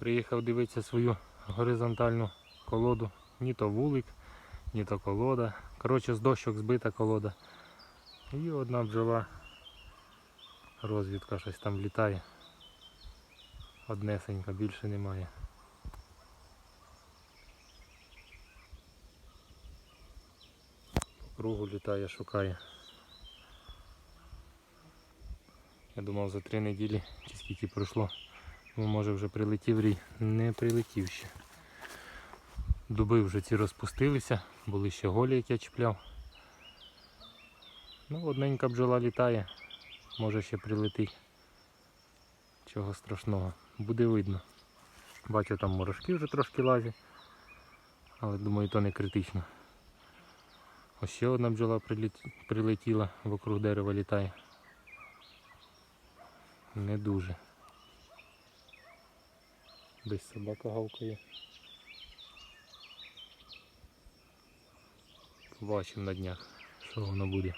Приїхав дивитися свою горизонтальну колоду. Ні то вулик, ні то колода. Коротше, з дощок збита колода. І одна бджола. Розвідка щось там літає. Однесенька, більше немає. По кругу літає, шукає. Я думав за три неділі, чи скільки пройшло, може вже прилетів рій. Не прилетів ще. Дуби вже ці розпустилися, були ще голі, як я чіпляв. Ну, одненька бджола літає, може ще прилетить. Чого страшного, буде видно. Бачу там морошки вже трошки лазять, але думаю, то не критично. Ось ще одна бджола прилетіла, вокруг дерева літає. Не дуже. Десь собака гавкає. Побачимо на днях, що воно буде.